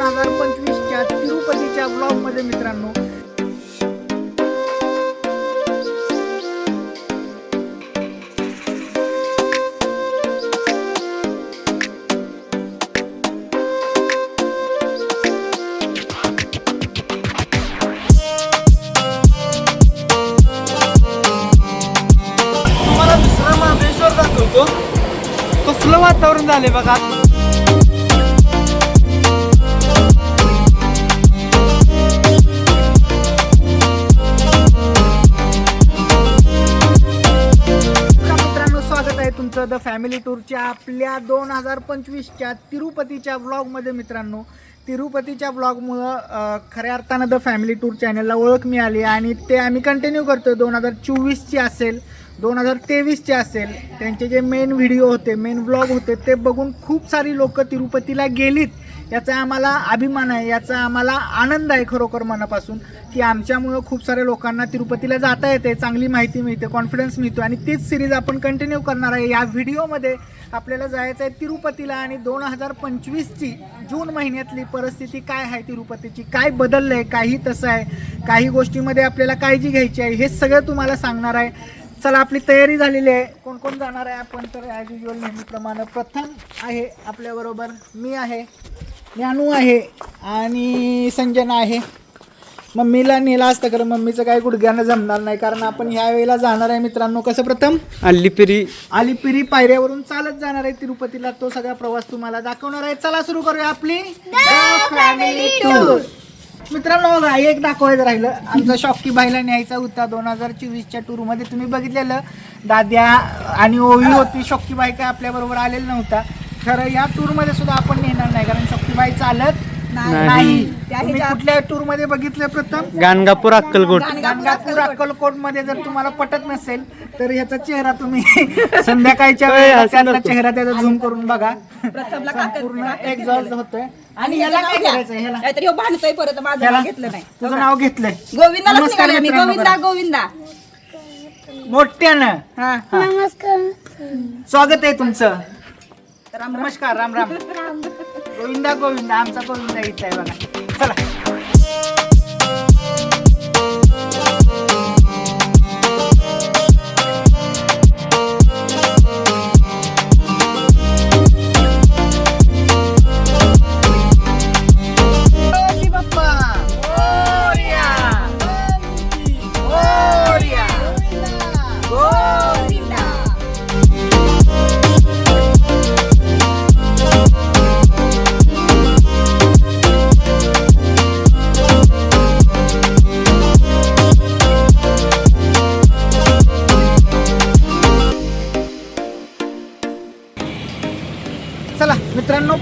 दोन हजार पंचवीसच्या तिरुपतीच्या ब्लॉगमध्ये मित्रांनो पंचवीसच्या तिरुपतीच्या व्लॉगमध्ये मित्रांनो तिरुपतीच्या व्लॉगमुळं खऱ्या अर्थानं द फॅमिली टूर चॅनलला ओळख मिळाली आणि ते आम्ही कंटिन्यू करतोय. दोन हजार चोवीसची असेल दोन हजार तेवीसचे असेल त्यांचे जे मेन व्हिडिओ होते मेन व्लॉग होते ते बघून खूप सारी लोकं तिरुपतीला गेलीत. याचा आम्हाला अभिमान आहे याचा आम्हाला आनंद आहे खरोखर मनापासून की आमच्यामुळं खूप साऱ्या लोकांना तिरुपतीला जाता येते चांगली माहिती मिळते कॉन्फिडन्स मिळतो आणि तीच सिरीज आपण कंटिन्यू करणार आहे. या व्हिडिओमध्ये आपल्याला जायचं आहे तिरुपतीला आणि दोन हजार पंचवीसची जून महिन्यातली परिस्थिती काय आहे तिरुपतीची? काय बदललं आहे काही तसं आहे. काही गोष्टीमध्ये आपल्याला काळजी घ्यायची आहे. हे सगळं तुम्हाला सांगणार आहे. चला आपली तयारी झालेली आहे. कोण कोण जाणार आहे? आपण तर ॲज युजल नेहमीप्रमाणे प्रथम आहे आपल्याबरोबर मी आहे. ज्ञानू आहे आणि संजना आहे. मम्मीला नेला असतं कारण मम्मीचं काय गुडघ्यानं जमणार नाही. कारण आपण ह्या वेळेला जाणार आहे मित्रांनो. कसं प्रथम? अल्लीपिरी आलिपिरी पायऱ्यावरून चालत जाणार आहे तिरुपतीला. तो सगळा प्रवास तुम्हाला दाखवणार आहे. चला सुरू करूया आपली फॅमिली टूर मित्रांनो बघा एक दाखवायचं राहिलं. आमचा शॉकी बाईला न्यायचा होता. दोन हजार चोवीसच्या टूरमध्ये तुम्ही बघितलेलं. दाद्या आणि ओवी होती. शॉकी बाई काय आपल्या बरोबर आलेला नव्हता. खरं या टूरमध्ये सुद्धा आपण नेणार नाही कारण शॉकी बाई चालत नाही. तुम्ही कुठल्या टूरमध्ये बघितलं प्रथम? गाणगापूर अक्कलकोट. गाणगापूर अक्कलकोटमध्ये जर तुम्हाला पटत नसेल तर याचा चेहरा तुम्ही संध्याकाळच्या वेळेला त्यातला. चेहरा त्याचा झूम करून बघा. संपूर्ण एक्झॉस्ट होतोय. आणि ह्याला काय करायचं ह्याला काहीतरी ह्यो भांडतोय परत माझं ह्याला घेतलं नाही. तुझं नाव घेतलंय. गोविंदाला नमस्कार निघाले आम्ही. मित्रांनो गोविंदा बरं. गोविंदा. मोठ्यानं. हा. स्वागत आहे तुमचं. नमस्कार राम राम. गोविंदा गोविंदा आमचा गोविंदा इथं आहे बघा. चला.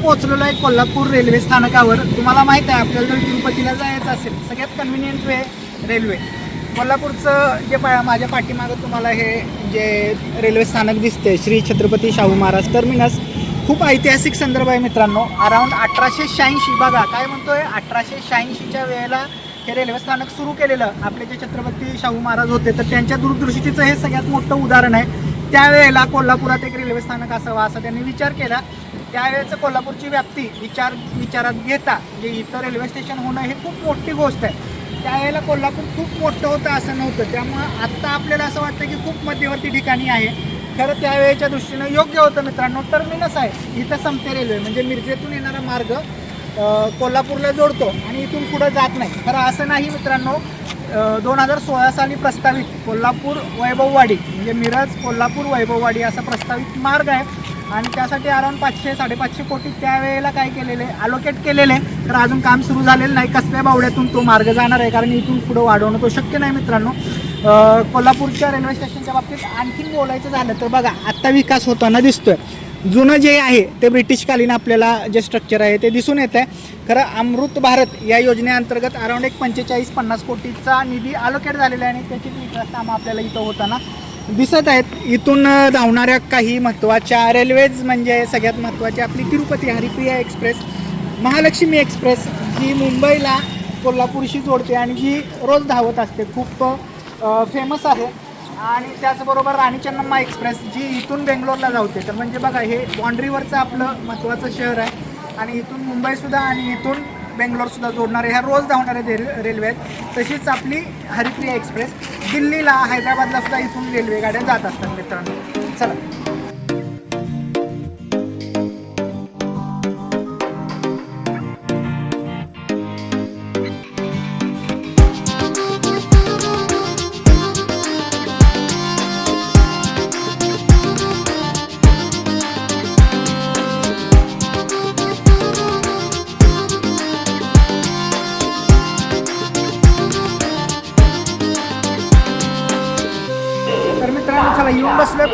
पोहोचलेलो आहे कोल्हापूर रेल्वे स्थानकावर. तुम्हाला माहीत आहे आपल्याला जर तिरुपतीला जायचं असेल सगळ्यात कन्व्हिनियंट वे रेल्वे. कोल्हापूरचं जे पा माझ्या पाठीमागं तुम्हाला हे जे रेल्वे स्थानक दिसते श्री छत्रपती शाहू महाराज टर्मिनस खूप ऐतिहासिक संदर्भ आहे मित्रांनो. अराऊंड अठराशे शहाऐंशी बघा काय म्हणतोय? अठराशे शहाऐंशीच्या वेळेला हे रेल्वे स्थानक सुरू केलेलं. आपले जे छत्रपती शाहू महाराज होते तर त्यांच्या दूरदृष्टीचं हे सगळ्यात मोठं उदाहरण आहे. त्यावेळेला कोल्हापुरात एक रेल्वे स्थानक असावं असा त्यांनी विचार केला. त्यावेळेचं कोल्हापूरची व्याप्ती विचार विचारात घेता जे इथं रेल्वे स्टेशन होणं हे खूप मोठी गोष्ट आहे. त्यावेळेला कोल्हापूर खूप मोठं होतं असं नव्हतं. त्यामुळं आत्ता आपल्याला असं वाटतं की खूप मध्यवर्ती ठिकाणी आहे. खरं त्यावेळेच्या दृष्टीनं योग्य होतं मित्रांनो. टर्मिनस आहे. इथं संपते रेल्वे म्हणजे मिरजेतून येणारा मार्ग कोल्हापूरला जोडतो आणि इथून पुढं जात नाही. खरं असं नाही मित्रांनो. दोन हजार सोळा साली प्रस्तावित कोल्हापूर वैभववाडी म्हणजे मिरज कोल्हापूर वैभववाडी असा प्रस्तावित मार्ग आहे. आणि त्यासाठी अराऊंड पाचशे साडेपाचशे कोटी त्यावेळेला काय केलेले अलोकेट केलेले. तर अजून काम सुरू झालेलं नाही. कसल्या बावड्यातून तो मार्ग जाणार आहे. कारण इथून पुढं वाढवणं तो शक्य नाही मित्रांनो. कोल्हापूरच्या रेल्वे स्टेशनच्या बाबतीत आणखीन बोलायचं झालं तर बघा आत्ता विकास होताना दिसतोय. जुनं जे आहे ते ब्रिटिशकालीन आपल्याला जे स्ट्रक्चर आहे ते दिसून येत आहे खरं अमृत भारत या योजनेअंतर्गत अराऊंड एक पंचेचाळीस पन्नास कोटीचा निधी अलोकेट झालेला आहे आणि त्याची विकास कामं आपल्याला इथं होताना दिसत आहेत. इथून धावणाऱ्या काही महत्त्वाच्या रेल्वेज म्हणजे सगळ्यात महत्त्वाची आपली तिरुपती हरिप्रिया एक्सप्रेस महालक्ष्मी एक्सप्रेस जी मुंबईला कोल्हापूरशी जोडते आणि जी रोज धावत असते. खूप फेमस आहे. आणि त्याचबरोबर राणी चन्नम्मा एक्सप्रेस जी इथून बेंगलोरला जाते. तर म्हणजे बघा हे बाँड्रीवरचं आपलं महत्त्वाचं शहर आहे. आणि इथून मुंबईसुद्धा आणि इथून बेंगलोरसुद्धा सुद्धा ह्या रोज धावणाऱ्या रेल रेल्वे आहेत. तशीच आपली हरिप्रिया एक्सप्रेस दिल्लीला हैदराबादला सुद्धा इथून रेल्वे गाड्या जात असतात मित्रांनो. चला.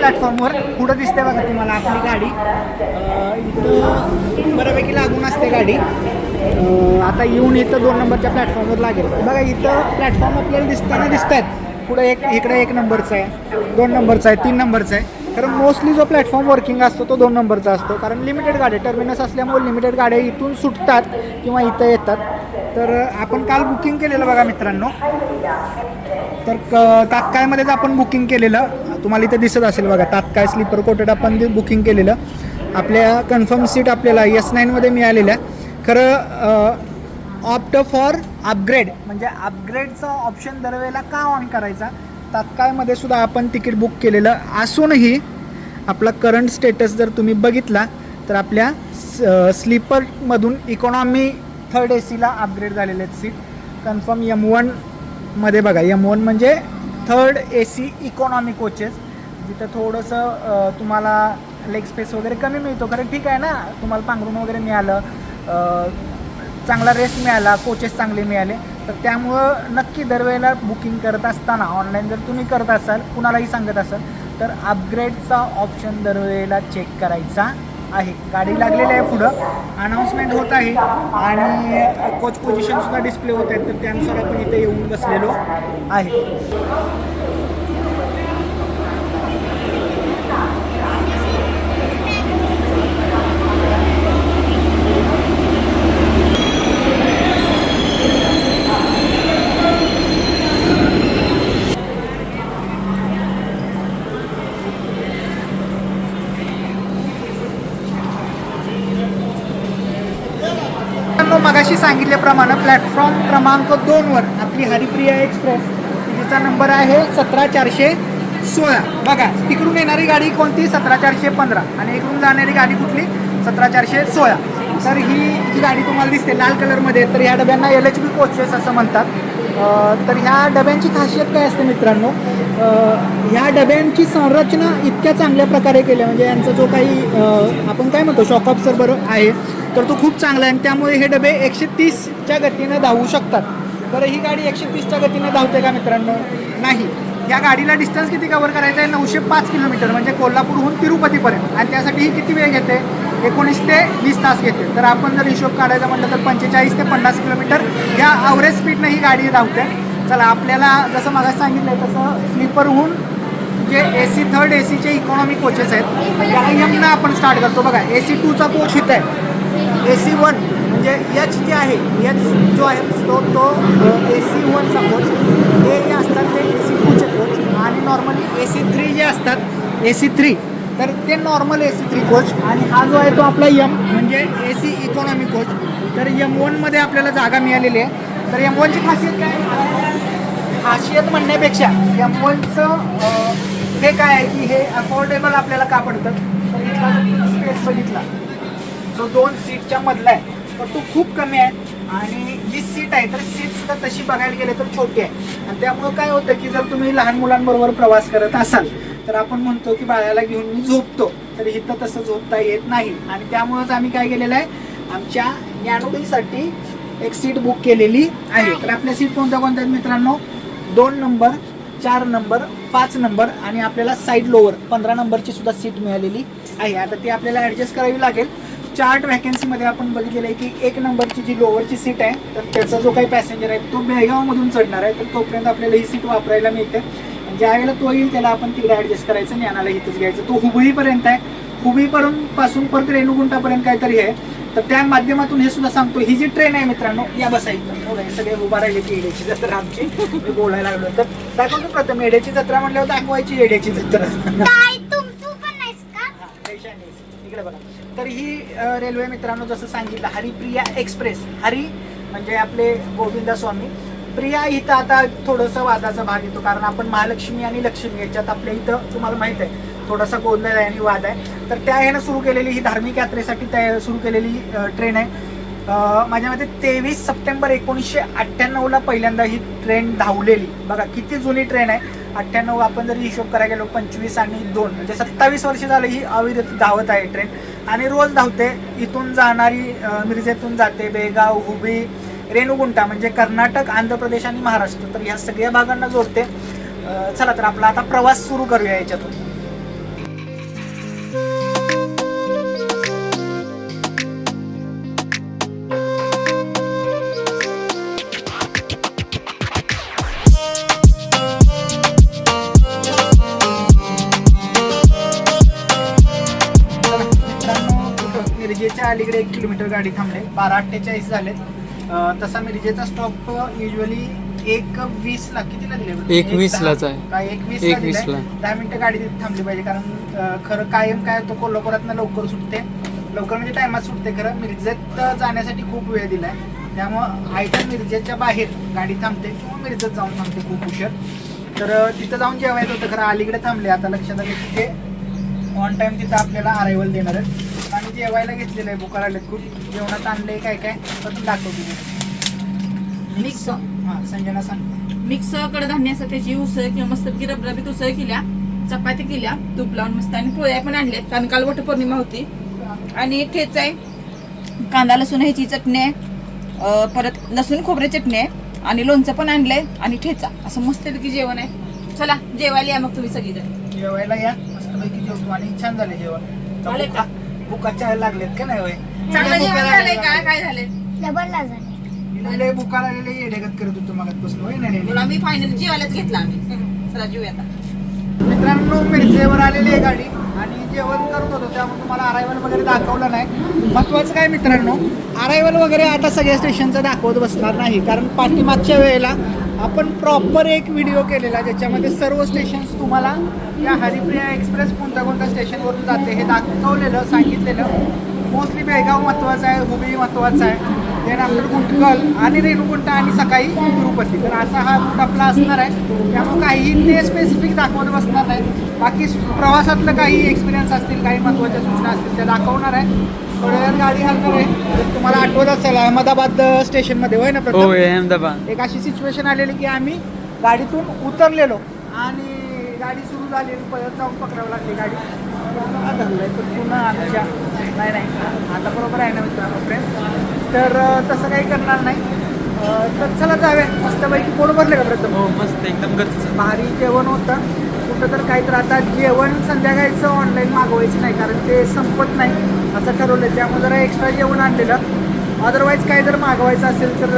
प्लॅटफॉर्मवर पुढं दिसते बघा तुम्हाला आपली गाडी. इथं बऱ्यापैकी लागून असते गाडी. आता येऊन इथं दोन नंबरच्या प्लॅटफॉर्मवर लागेल. बघा इथं प्लॅटफॉर्म आपल्याला दिसताना दिसत आहेत पुढं एक इकडे एक नंबरचा आहे दोन नंबरचा आहे तीन नंबरचा आहे. कारण मोस्टली जो प्लॅटफॉर्म वर्किंग असतो तो दोन नंबरचा असतो. कारण लिमिटेड गाड्या टर्मिनस असल्यामुळे लिमिटेड गाड्या इथून सुटतात किंवा इथं येतात. तर आपण काल बुकिंग केलेलं बघा मित्रांनो. तर क तात्काळमध्येच आपण बुकिंग केलेलं. तुम्हाला इथं दिसत असेल बघा तात्काळ स्लीपर कोटेड आपण बुकिंग केलेलं. आपल्या कन्फर्म सीट आपल्याला एस नाईनमध्ये मिळालेल्या. खरं ऑप्ट फॉर अपग्रेड म्हणजे अपग्रेडचा ऑप्शन दरवेळेला का ऑन करायचा? तात्काळमध्ये सुद्धा आपण तिकीट बुक केलेलं असूनही आपला करंट स्टेटस जर तुम्ही बघितला तर आपल्या स्लीपरमधून इकॉनॉमी थर्ड ए सीला अपग्रेड झालेले आहेत सीट कन्फर्म यम वनमध्ये बघा. यम वन म्हणजे third A C economy coaches जिथं थोडंसं तुम्हाला लेग स्पेस वगैरे कमी मिळतो. कारण ठीक आहे ना तुम्हाला पांघरून वगैरे मिळालं चांगला रेस्ट मिळाला कोचेस चांगले मिळाले. तर त्यामुळं नक्की दरवेळेला बुकिंग करत असताना ऑनलाईन जर तुम्ही करत असाल कुणालाही सांगत असाल तर अपग्रेडचा ऑप्शन दरवेळेला चेक करायचा आहे. गाडी लागलेली आहे पुढं. अनाऊन्समेंट होत आहे. आणि कोच पोझिशनसुद्धा डिस्प्ले होत आहेत तर त्यानुसार आपण इथे येऊन बसलेलो आहे. मगाशी सांगितल्याप्रमाणे प्लॅटफॉर्म क्रमांक दोनवर आपली हरिप्रिया एक्सप्रेस तिचा नंबर आहे सतरा चारशे सोळा. बघा तिकडून येणारी गाडी कोणती? सतरा चारशे पंधरा. आणि इकडून जाणारी गाडी कुठली? सतरा चारशे सोळा. तर ही जी गाडी तुम्हाला दिसते लाल कलरमध्ये तर ह्या डब्यांना एल एच बी कोचेस असं म्हणतात. तर ह्या डब्यांची खासियत काय असते मित्रांनो? ह्या डब्यांची संरचना इतक्या चांगल्या प्रकारे केल्या. म्हणजे यांचा जो काही आपण काय म्हणतो शॉक ऑब्झर्वर आहे तर तो खूप चांगला आहे. आणि त्यामुळे हे डबे एकशे तीसच्या गतीनं धावू शकतात. बरं ही गाडी एकशे तीसच्या गतीने धावते का मित्रांनो? नाही. या गाडीला डिस्टन्स किती कव्हर करायचा आहे? नऊशे पाच किलोमीटर म्हणजे कोल्हापूरहून तिरुपतीपर्यंत. आणि त्यासाठी ही किती वेळ घेते? एकोणीस ते वीस तास घेते तर आपण जर हिशोब काढायचा म्हटलं तर पंचेचाळीस ते पन्नास किलोमीटर या अवरेज स्पीडनं ही गाडी धावते. चला आपल्याला जसं मला सांगितलं तसं स्लीपरहून जे ए सी थर्ड ए सीचे इकॉनॉमी कोचेस आहेत त्याला यमनं आपण स्टार्ट करतो. बघा ए सी टूचा कोच इथं आहे. ए सी वन म्हणजे यच जे आहे यच जो आहे तो तो ए सी वनचा कोच हे जे असतात ते ए सी टूचे कोच आणि नॉर्मली ए सी थ्री जे असतात ए सी थ्री तर ते normal A C three coach आणि हा जो आहे तो आपला यम म्हणजे ए सी इकॉनॉमी कोच तर यम वनमध्ये आपल्याला जागा मिळालेली आहे. तर यम वनची खासियत काय? खासियत म्हणण्यापेक्षा यम वनचं हे काय आहे की हे अफोर्डेबल आपल्याला का पडतं? तर स्पेस बघितला? जो दोन सीटच्या मधला आहे तर तो खूप कमी आहे. आणि जी सीट आहे तर सीट सुद्धा तशी बघायला गेले तर छोटी आहे. आणि त्यामुळं काय होतं की जर तुम्ही लहान मुलांबरोबर प्रवास करत असाल तर आपण म्हणतो की बाळाला घेऊन मी झोपतो. तर इथं तसं झोपता येत नाही. आणि त्यामुळंच आम्ही काय केलेलं आहे? आमच्या ज्ञानोदीसाठी एक सीट बुक केलेली आहे. तर आपल्या सीट कोणत्या कोणत्या आहेत मित्रांनो? दोन नंबर चार नंबर पाच नंबर आणि आपल्याला साईड लोअर पंधरा नंबरची सुद्धा सीट मिळालेली आहे. आता ती आपल्याला ॲडजस्ट करावी लागेल. चार्ट व्हॅकन्सीमध्ये आपण बघितलेलं आहे की एक नंबरची जी लोअरची सीट आहे तर त्याचा जो काही पॅसेंजर आहे तो बेळगावमधून चढणार आहे. तर तोपर्यंत आपल्याला ही सीट वापरायला मिळते. ज्या वेळेला तो येईल त्याला आपण तिकडे ॲडजस्ट करायचं ज्ञानाला इथंच घ्यायचं. तो हुबळीपर्यंत आहे. हुबळीपर्यंत पासून परत रेणुगुंटापर्यंत काहीतरी आहे. तर त्या माध्यमातून हे सुद्धा सांगतो ही जी ट्रेन आहे मित्रांनो या हे सगळे उभा राहिले ती येड्याची जत्रा आमची. मी बोलायला लागलो. तर दाखवतो प्रथम येड्याची जत्रा म्हणल्यावर दाखवायची येड्याची जत्रा. का. इकडे बघा. तर ही रेल्वे मित्रांनो जसं सांगितलं हरिप्रिया एक्सप्रेस. हरी म्हणजे आपले गोविंदा स्वामी. प्रिया इथं आता थोडंसं वादाचा भाग येतो कारण आपण महालक्ष्मी आणि लक्ष्मी याच्यात आपल्या इथं तुम्हाला माहीत आहे थोडासा गोंधळ आहे आणि वाद आहे. तर त्या ह्यानं सुरू केलेली ही धार्मिक यात्रेसाठी त्या सुरू केलेली ट्रेन आहे. माझ्या मते तेवीस सप्टेंबर एकोणीसशे अठ्ठ्याण्णवला पहिल्यांदा ही ट्रेन धावलेली. बघा किती जुनी ट्रेन आहे. अठ्ठ्याण्णव आपण जरी हिशोब करायला गेलो पंचवीस आणि दोन म्हणजे सत्तावीस वर्ष झालं ही अविरत धावत आहे ट्रेन. आणि रोज धावते इथून जाणारी मिरजेतून जाते बेळगाव हुबळी रेणुगुंटा म्हणजे कर्नाटक आंध्र प्रदेश आणि महाराष्ट्र. तर ह्या सगळ्या भागांना जोडते. चला तर आपला आता प्रवास सुरू करूया याच्यातून. अलीकडे एक किलोमीटर गाडी थांबले. बारा अठ्ठेचाळीस झालेत. तसा मिरजेचा स्टॉप युजली एक वीसला कितीला दिले बरं? एक वीसलाच दहा- आहे. एक वीस एक वीसला. दहा मिनिटं गाडी तिथे थांबली पाहिजे कारण खरं कायम काय होतं कोल्हापुरातनं लवकर सुटते. लवकर म्हणजे टायमात सुटते खरं. मिरजेत जाण्यासाठी खूप वेळ दिलाय. त्यामुळं आयटम मिरजेच्या बाहेर गाडी थांबते किंवा मिरजेत जाऊन थांबते खूप उशीर. तर तिथं जाऊन जेवायचं होतं खरं. अलीकडे थांबले. आता लक्षात आलं की ते ऑन टाइम तिथं आपल्याला अरायवल देणार आहेत. आणि जेवायला घेतलेलं आहे बुकार आलेत खूप जेवणात आणलंय काय काय पण दाखवतो मिक्स हां संजना सांग मिक्स कडधान्य असं त्याची उसळ किंवा मस्त रबरबीत उसळ केल्या चपात्या केल्या तूप लावून मस्त आणि पोळ्या पण आणल्यात कारण काल वटपौर्णिमा होती. आणि ठेचा आहे कांदा लसूण ह्याची चटणी आहे. परत लसूण खोबरे चटणी आहे. आणि लोणचं पण आणलंय आणि ठेचा. असं मस्तपैकी जेवण आहे. चला जेवायला या मग तुम्ही सगळीजण. जेवायला या. मस्तपैकी जेवतो आणि छान झाले जेवण. झाले का? बुकाच्या लागलेत का नाही होय? चांगलं जेवण झालंय का काय? झालंय? डबल ला झाले. लय बुकार आलेले येडेगत करत होतो मगात होय ना म्हणून आम्ही फायनल जेवायलाच घेतला आम्ही. चला जेऊया आता. मित्रांनो मिरजेवर आलेली आहे गाडी. आणि जेवण करत होतो त्यामुळे तुम्हाला अरायवल वगैरे दाखवलं नाही. महत्वाचं काय मित्रांनो अरायवल वगैरे आता सगळ्या स्टेशनचं दाखवत बसणार नाही. कारण पाठीमागच्या वेळेला आपण प्रॉपर एक व्हिडिओ केलेला ज्याच्यामध्ये सर्व स्टेशन्स तुम्हाला या हरिप्रिया एक्सप्रेस कोणत्या कोणत्या स्टेशनवरून जाते हे दाखवलेलं सांगितलेलं. मोस्टली बेळगाव महत्त्वाचं आहे हुबळी महत्त्वाचं आहे. त्यानंतर गुंटकल आणि रेणुगुंटा आणि सकाळी तिरुपती. तर असा हा रूट आपला असणार आहे. त्यामुळे काही ते स्पेसिफिक दाखवत बसणार नाही. बाकी प्रवासातलं काही एक्सपिरियन्स असतील काही महत्त्वाच्या सूचना असतील त्या दाखवणार आहे. थोड्या गाडी हलणार आहे. तर तुम्हाला आठवत असेल अहमदाबाद स्टेशनमध्ये. होय ना प्रथम अहमदाबाद. एक अशी सिच्युएशन आलेली की आम्ही गाडीतून उतरलेलो आणि गाडी सुरू झाली परत जाऊन पकडावं लागली गाडी. धरलंय तर पुन्हा आमच्या. नाही नाही. आता बरोबर आहे ना मित्रांनो फ्रेंड तर तसं काही करणार नाही. तर चला जाऊया. मस्तपैकी पोट भरले का प्रथम हो मस्त एकदम भारी जेवण होतं. कुठं तर काही तर आता जेवण संध्याकाळचं ऑनलाईन मागवायचं नाही कारण ते संपत नाही. असं ठरवलं त्यामुळे जरा एक्स्ट्रा जेवण आणलेलं. अदरवाईज काय जर मागवायचं असेल तर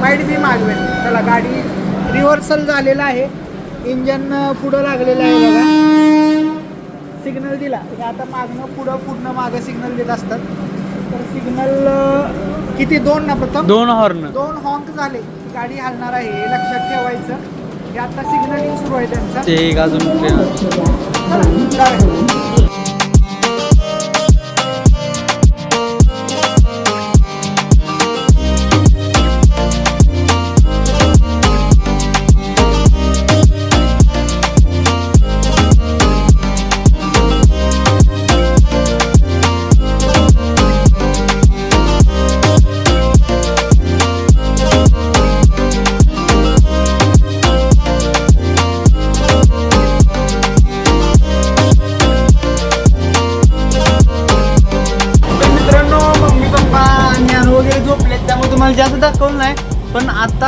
वाईट बी मागवेल चला गाडी रिव्हर्सल झालेलं आहे. इंजन पुढं लागलेलं आहे बघा. सिग्नल दिला. आता मागणं पुढं पुढनं मागं सिग्नल देत असतात. तर सिग्नल किती? दोन ना प्रथम? दोन हॉर्न दोन हॉंक झाले. गाडी हलणार आहे हे लक्षात ठेवायचं. की आता सिग्नलिंग सुरू आहे त्यांचं. ते एक अजून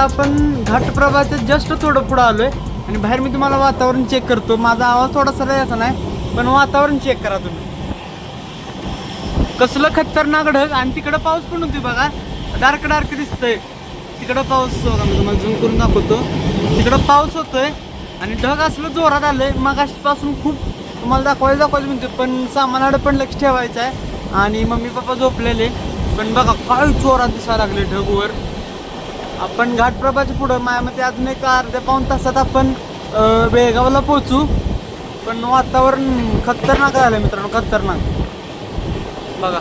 आपण घाटप्रभाच्या जस्ट थोडं पुढं आलोय. आणि बाहेर मी तुम्हाला वातावरण चेक करतो. माझा आवाज थोडासा द्यायचा नाही पण वातावरण चेक करा तुम्ही. कसलं खतरनाक ढग आणि तिकडं पाऊस पण होती बघा. डार्क डार्क दिसतंय. तिकडं पाऊस बघा मी तुम्हाला झूम करून दाखवतो. तिकडं पाऊस होतोय आणि ढग असलं जोरात आलंय. मग पासून खूप तुम्हाला दाखवायला दाखवायचं म्हणते पण सामानाकडे पण लक्ष ठेवायचं आहे. आणि मम्मी पप्पा झोपलेले. पण बघा काय जोरात दिसायला लागले ढगवर. आपण घाटप्रभाच्या पुढं माझ्यामध्ये अजून एक अर्ध्या पाऊन तासात आपण बेळगावला पोहोचू. पण वातावरण खतरनाक झालं मित्रांनो खतरनाक. बघा.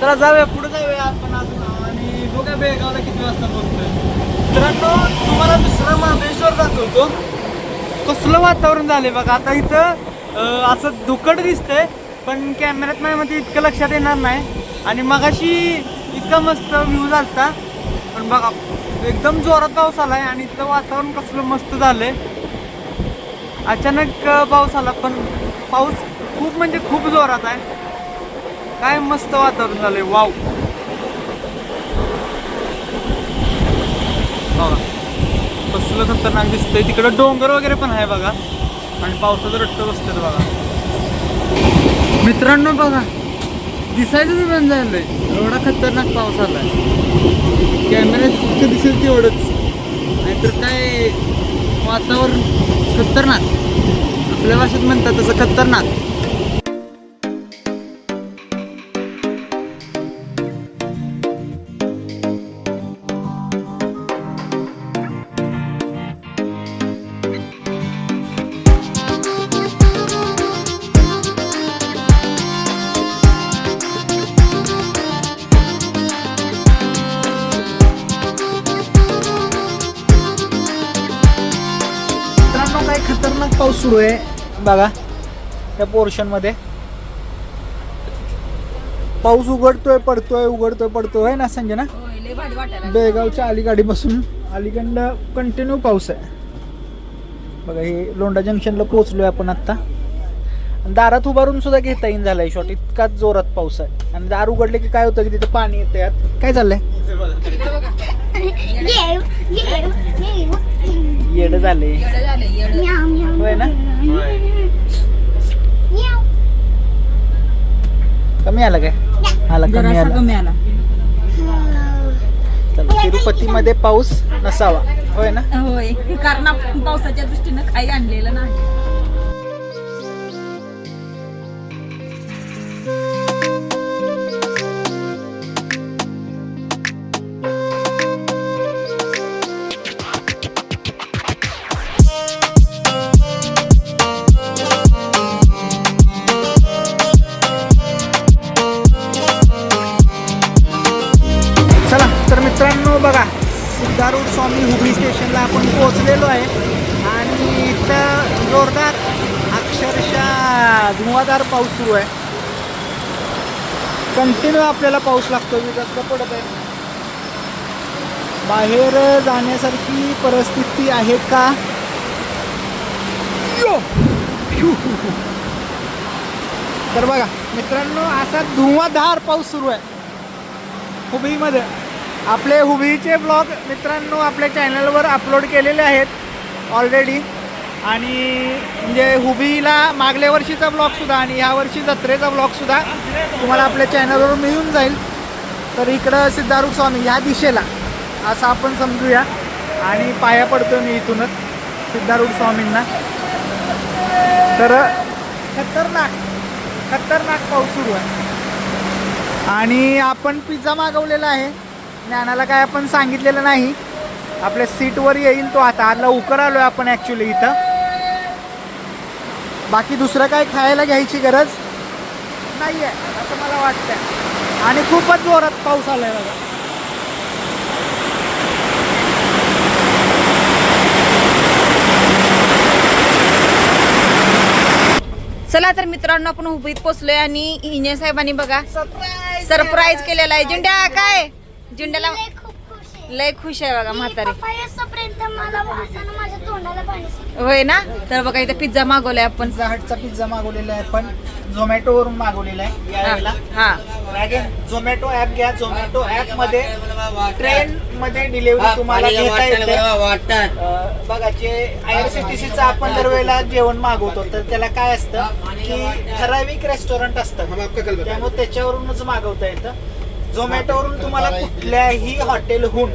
चला जाऊया पुढे जाऊया आपण अजून. आणि बघा बेळगावला किती वाजता पोहोचतोय. मित्रांनो तुम्हाला दुसरा महाबळेश्वर दाखवतो. कसलं वातावरण झालंय बघा. आता इथं असं दुकट दिसतंय पण कॅमेऱ्यात नाही म्हणजे इतकं लक्षात येणार नाही. आणि मगाशी इतका मस्त व्ह्यू झालता. पण बघा एकदम जोरात पाऊस आलाय आणि इथलं वातावरण कसलं मस्त झालंय. अचानक पाऊस आला पण पाऊस खूप म्हणजे खूप जोरात आहे. काय मस्त वातावरण झालंय वाव. बघा कसलं खतरनाक दिसतंय. तिकडं डोंगर वगैरे पण आहे बघा. आणि पावसाचं रट्ट बसतं बघा. मित्रांनो बघा दिसायचं बंद झालं आहे एवढा खतरनाक पाऊस आलाय. कॅमेऱ्यात जितकं दिसेल तेवढंच. नाहीतर काय वातावरण खतरनाक. आपल्या भाषेत म्हणतात तसं खतरनाक. पाऊस सुरू आहे. बघा त्या पोर्शनमध्ये पाऊस उघडतोय पडतोय उघडतोय पडतोय. है ना संजय ना होय लय भारी वाटायला बेळगावच्या अलीगाडीपासून. अलीकडं कंटिन्यू पाऊस आहे. बघा हे लोंढा जंक्शनला पोहोचलोय आपण आत्ता दारात उभारून सुद्धा घेता येईन झालाय शॉट इतकाच जोरात पाऊस आहे. आणि दार उघडले की काय होतं की तिथं पाणी येतं यात. काय चाललंय. येडं झाले. येडं झालं येडं. म्याव, म्याव. होय ना? म्याव. कमी आला काय? आला कमी जरासा आला. कमी आला. चला तिरुपतीमध्ये पाऊस नसावा. होय ना? होय. कारण आपण पावसाच्या दृष्टीनं काही आणलेलं नाही. कंटिन्यू आपल्याला पाऊस लागतो जास्त पडत आहे. बाहेर जाण्यासारखी परिस्थिती आहे का? तर बघा मित्रांनो असा धुवाधार पाऊस सुरू आहे. हुबळीमध्ये. आपले हुबळीचे ब्लॉग मित्रांनो आपल्या चॅनलवर अपलोड केलेले आहेत ऑलरेडी आणि म्हणजे हुबीला मागल्या वर्षीचा ब्लॉगसुद्धा आणि यावर्षी वर्षी जत्रेचा ब्लॉगसुद्धा तुम्हाला आपल्या चॅनलवर मिळून जाईल. तर इकडं सिद्धारूढ स्वामी या दिशेला असं आपण समजूया. आणि पाया पडतो मी इथूनच सिद्धारूढ स्वामींना. तर खतरनाक खतरनाक पाऊस सुरू आहे. आणि आपण पिझ्झा मागवलेला आहे. ज्ञानाला काय आपण सांगितलेलं नाही. आपल्या सीटवर येईल तो आता. आज लवकर आलो आहे आपण ॲक्च्युली इथं. बाकी दुसरं काय खायला घ्यायची गरज नाही आहे असं मला वाटतं आणि खूपच जोरात पाऊस आला आहे बघा. चला तर मित्रांनो आपण हुबळीत पोचलोय आणि इंजिनियर साहेबांनी बघा सरप्राईज केलेला आहे. जिंड्या काय? जिंड्याला लय खुश आहे. बघा म्हातारी. होय ना? तर बघा इथे पिझ्झा मागवलाय आपण. पिझ्झा हटचा पिझ्झा मागवलेला आहे पण झोमॅटोवरून मागवलेला आहे यावेळेला हा झोमॅटो ॲप घ्या. झोमॅटो ॲप मध्ये ट्रेन मध्ये डिलिव्हरी तुम्हाला घेता येते. बघा जे आय आर सी टी सीचं आपण दर वेळेला जेवण मागवतो तर त्याला काय असतं की ठराविक रेस्टॉरंट असतं. त्यामुळे त्याच्यावरूनच मागवता येतं. झोमॅटोवरून तुम्हाला कुठल्याही हॉटेलहून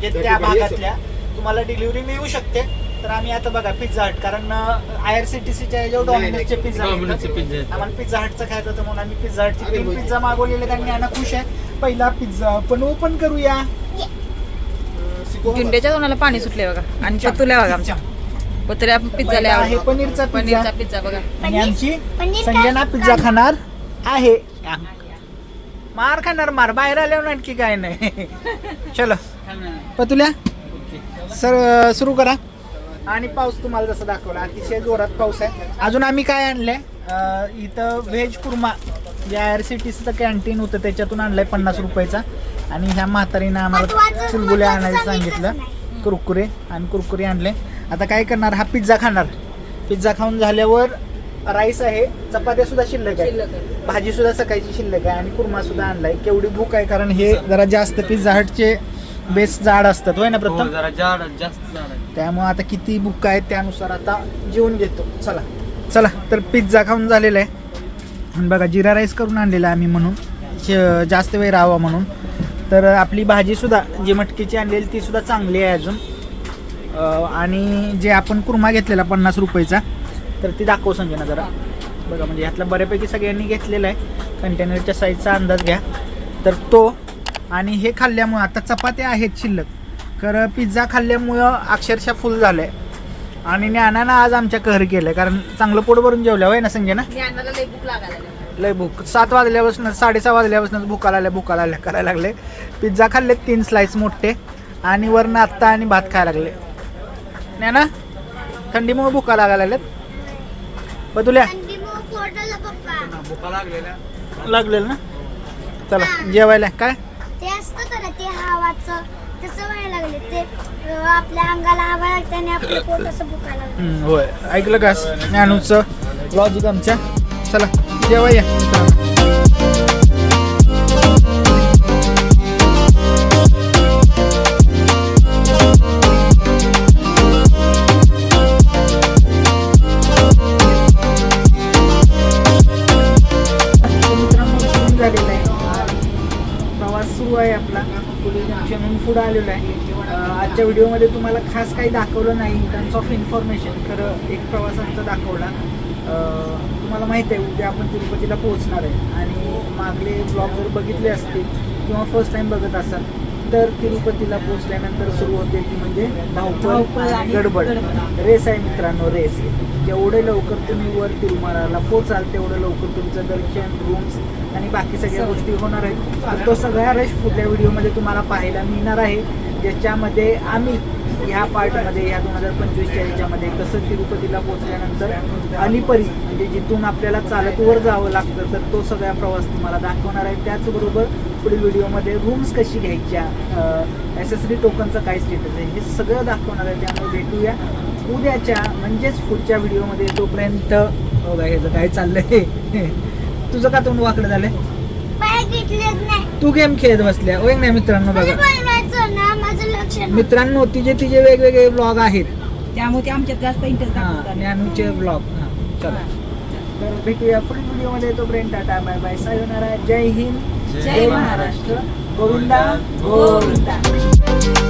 जे त्या भागातल्या तुम्हाला डिलिव्हरी मिळू शकते. तर आम्ही आता बघा पिझ्झा हट कारण आय आर सी टी सीच्या याच्यावर डॉमिनोजचे पिझ्झा. आम्हाला पिझ्झा हटचं खायचं होतं म्हणून आम्ही पिझ्झा हटची तीन पिझ्झा मागवलेले त्यांनी यांना खुश आहे. पहिला पिझ्झा आपण ओपन करूया. जिंड्याच्या तोंडाला पाणी सुटले बघा. आणि पतुल्या बघा आमच्या. पतुल्या पिझ्झा आहे पनीरचा पनीरचा पिझ्झा बघा. आणि आमची संजना? पिझ्झा खाणार आहे. मार खाणार मार. बाहेर आल्यावर आणखी काय नाही. चलो. पतुल्या सर सुरू करा. आणि पाऊस तुम्हाला जसं दाखवला अतिशय जोरात पाऊस आहे. अजून आम्ही काय आणलंय? इथं व्हेज कुर्मा. जे आय आर सी टी सीचं कॅन्टीन होतं त्याच्यातून आणलंय पन्नास रुपयाचा. आणि ह्या म्हातारीनं आम्हाला चुलबुल्या आणायला सांगितलं. कुरकुरे. आणि कुरकुरे आणले. आता काय करणार? हा पिझ्झा खाणार. पिझ्झा खाऊन झाल्यावर राईस आहे चपात्या सुद्धा शिल्लक आहे. भाजी सुद्धा सकाळची शिल्लक आहे आणि कुर्मा सुद्धा आणलाय. केवढी भूक आहे कारण हे जरा जास्त पिझ्झा हटचे बेस जाड असतात होय ना हो, प्रथम? जरा जाड जास्त जाड आहे. त्यामुळे आता किती बुक आहेत त्यानुसार आता जेवून घेतो. चला. चला तर पिझ्झा खाऊन झालेला आहे. आणि बघा जिरा राईस करून आणलेला आहे आम्ही म्हणून. श- जास्त वेळ राहावा म्हणून. तर आपली भाजीसुद्धा जी मटकीची आणलेली ती सुद्धा चांगली आहे अजून. आणि जे आपण कुर्मा घेतलेला पन्नास रुपयाचा तर ती दाखव संजना जरा. बघा म्हणजे ह्यातला बऱ्यापैकी सगळ्यांनी घेतलेला आहे. कंटेनरच्या साईजचा अंदाज घ्या. तर तो आणि हे खाल्ल्यामुळं आता चपात्या आहेत शिल्लक. तर पिझ्झा खाल्ल्यामुळं अक्षरशः फुल झालं आहे आणि ज्ञानानं आज आमच्या कहर केलं कारण चांगलं पोट भरून जेवलं होय ना संजना. लय भूक सात वाजल्यापासून साडेसहा वाजल्यापासून भुका लागल्या भुका लागल्या करायला लागले. पिझ्झा खाल्ले तीन स्लाइस मोठे. आणि वरनं आत्ता आणि भात खायला लागले. नाही ना थंडीमुळे भुका लागायला लागल्यात. बदुल्या लागलेलं ना? चला जेवायला. काय? ते असतं का ते हवाचं तसं व्हायला लागले. ते अं, आपल्या अंगाला हवा लागते आणि आपलं पोट असं भुकायला लागलं हम्म, होय. ऐकलं का ज्ञानूचं? लॉजिक आमच्या? चला जेवाया आहे आपला. जंक्शनहून पुढं आलेलो आहे. आजच्या व्हिडिओमध्ये तुम्हाला खास काही दाखवलं नाही इन टर्म्स ऑफ इन्फॉर्मेशन खरं एक प्रवास आमचा दाखवला तुम्हाला माहीत आहे उद्या आपण तिरुपतीला पोहोचणार आहे. आणि मागले ब्लॉग जर बघितले असतील किंवा फर्स्ट टाइम बघत असाल तर तिरुपतीला पोहोचल्यानंतर सुरू होते ती म्हणजे धावपळ गडबड. रेस आहे मित्रांनो रेस. जेवढे लवकर तुम्ही वर तिरुमलाला पोचाल तेवढं लवकर तुमचं दर्शन रूम्स आणि बाकी सगळ्या गोष्टी होणार आहेत. तो सगळा रश पुढल्या व्हिडिओमध्ये तुम्हाला पाहायला मिळणार आहे. ज्याच्यामध्ये आम्ही ह्या पार्टमध्ये ह्या दोन हजार पंचवीसच्या ह्याच्यामध्ये कसं तिरुपतीला पोहोचल्यानंतर अलिपरी म्हणजे जिथून आपल्याला चालत वर जावं लागतं तर तो सगळा प्रवास तुम्हाला दाखवणार आहे. त्याचबरोबर पुढील व्हिडिओमध्ये रूम्स कशी घ्यायच्या एस एस डी टोकनचं काय स्टेटस आहे हे सगळं दाखवणार आहे. त्यामुळे भेटूया उद्याच्या म्हणजेच पुढच्या व्हिडिओमध्ये तोपर्यंत. बघा ह्याचं काय चाललंय. तुझं का तोंड वाकडं झालंय? तू गेम खेळत बसल्या. होय नाही मित्रांनो बघा. मित्रांनो तिचे तिचे वेगवेगळे ब्लॉग आहेत. त्यामुळे ते आमच्यात जास्त इंटरेस्ट हा ज्ञानूचे ब्लॉग हा चला. तर भेटूया पुढील व्हिडिओमध्ये तोपर्यंत टाटा बाय बाय सायोनारा जय हिंद. जय महाराष्ट्र. गोविंदा. गोविंदा.